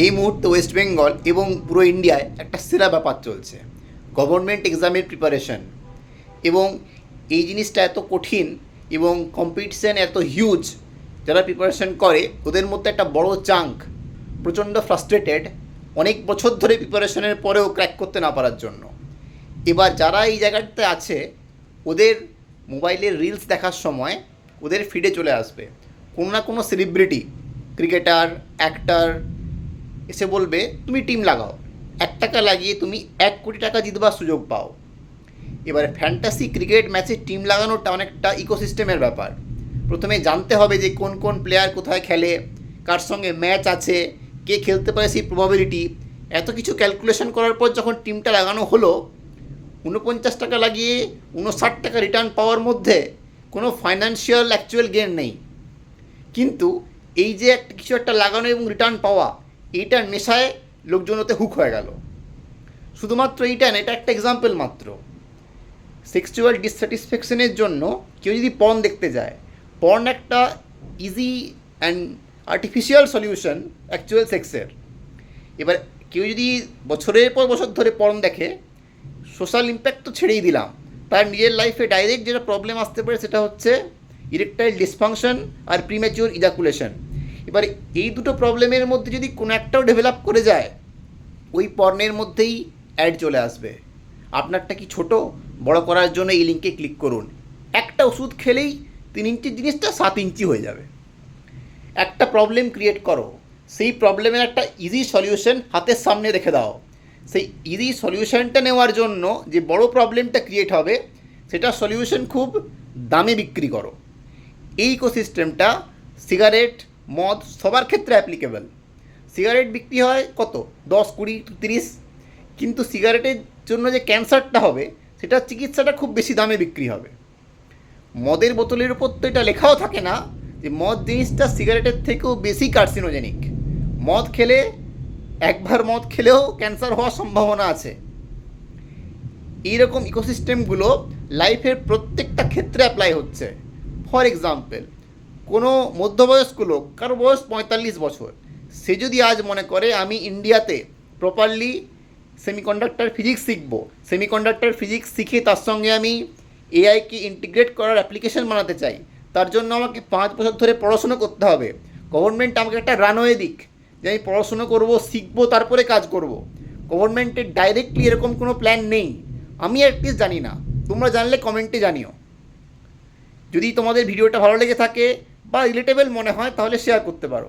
এই মুহূর্তে ওয়েস্ট বেঙ্গল এবং পুরো ইন্ডিয়ায় একটা সেরা ব্যাপার চলছে। গভর্নমেন্ট এক্সামের প্রিপারেশন এবং এই জিনিসটা এত কঠিন এবং কম্পিটিশান এত হিউজ যারা প্রিপারেশন করে, ওদের মধ্যে একটা বড় চাঙ্ক প্রচণ্ড ফ্রাস্ট্রেটেড অনেক বছর ধরে প্রিপারেশনের পরেও ক্র্যাক করতে না পারার জন্য। এবার যারা এই জায়গাটাতে আছে, ওদের মোবাইলের রিলস দেখার সময় ওদের ফিডে চলে আসবে। কোনো না কোনো সেলিব্রিটি ক্রিকেটার অ্যাক্টার এসে বলবে, তুমি টিম লাগাও। এক টাকা লাগিয়ে তুমি এক কোটি টাকা জিতবার সুযোগ পাও। এবারে ফ্যান্টাসি ক্রিকেট ম্যাচে টিম লাগানোটা অনেকটা ইকোসিস্টেমের ব্যাপার। প্রথমে জানতে হবে যে কোন কোন প্লেয়ার কোথায় খেলে, কার সঙ্গে ম্যাচ আছে, কে খেলতে পারে সেই প্রবাবিলিটি এত কিছু ক্যালকুলেশন করার পর যখন টিমটা লাগানো হলো উনপঞ্চাশ টাকা লাগিয়ে উনষাট টাকা রিটার্ন পাওয়ার মধ্যে কোনো ফাইন্যান্সিয়াল অ্যাকচুয়াল গেন নেই। কিন্তু এই যে একটা কিছু একটা লাগানো এবং রিটার্ন পাওয়া এইটার নেশায় লোকজন ওতে হুক হয়ে গেল। শুধুমাত্র এইটা না, এটা একটা এক্সাম্পল মাত্র। সেক্সুয়াল ডিসস্যাটিসফ্যাকশনের জন্য কেউ যদি পর্ন দেখতে যায় পর্ন একটা easy and artificial solution actual সেক্সের এবার কেউ যদি বছরের পর বছর ধরে পর্ন দেখে সোশ্যাল ইম্প্যাক্ট তো ছেড়েই দিলাম। তার নিজের লাইফে ডাইরেক্ট যেটা প্রবলেম আসতে পারে সেটা হচ্ছে ইরেকটাইল ডিসফাংশন আর প্রিম্যাচিওর ইজাকুলেশন এবার এই দুটো প্রবলেমের মধ্যে যদি কোনো একটাও ডেভেলপ করে যায়, ওই পর্নের মধ্যেই অ্যাড চলে আসবে। আপনারটা কি ছোট? বড় করার জন্য এই লিঙ্কে ক্লিক করুন। একটা ওষুধ খেলেই তিন ইঞ্চির জিনিসটা সাত ইঞ্চি হয়ে যাবে। একটা প্রবলেম ক্রিয়েট করো। সেই প্রবলেমের একটা ইজি সলিউশন হাতের সামনে রেখে দাও। সেই ইজি সলিউশনটা নেওয়ার জন্য যে বড় প্রবলেমটা ক্রিয়েট হবে, সেটা সলিউশন খুব দামে বিক্রি করো। এই ইকোসিস্টেমটা সিগারেট মদ সবার ক্ষেত্রে অ্যাপ্লিকেবল সিগারেট বিক্রি হয় কত? দশ, কুড়ি, তিরিশ। কিন্তু সিগারেটের জন্য যে ক্যান্সারটা হবে, সেটা চিকিৎসাটা খুব বেশি দামে বিক্রি হবে। মদের বোতলের উপর তো এটা লেখাও থাকে না যে মদ জিনিসটা সিগারেটের থেকেও বেশি কার্সিনোজেনিক মদ খেলে, একবার মদ খেলেও ক্যান্সার হওয়ার সম্ভাবনা আছে। এইরকম ইকোসিস্টেমগুলো লাইফের প্রত্যেকটা ক্ষেত্রে অ্যাপ্লাই হচ্ছে। ফর এক্সাম্পল কোনো মধ্যবয়স্ক লোক, কারও বয়স পঁয়তাল্লিশ বছর, সে যদি আজ মনে করে আমি ইন্ডিয়াতে প্রপারলি সেমিকন্ডাক্টর ফিজিক্স শিখব সেমিকন্ডাক্টর ফিজিক্স শিখে তার সঙ্গে আমি এআইকে ইন্টিগ্রেট করার অ্যাপ্লিকেশন বানাতে চাই, তার জন্য আমাকে পাঁচ বছর ধরে পড়াশুনো করতে হবে। গভর্নমেন্ট আমাকে একটা রানওয়ে দিক, যে আমি পড়াশুনো করব, শিখব, তারপরে কাজ করব। গভর্নমেন্টের ডাইরেক্টলি এরকম কোনো প্ল্যান নেই। আমি অ্যাটলিস্ট জানি না। তোমরা জানলে কমেন্টে জানিও। যদি তোমাদের ভিডিওটা ভালো লেগে থাকে বা রিলেটেবল মনে হয় তাহলে শেয়ার করতে পারো।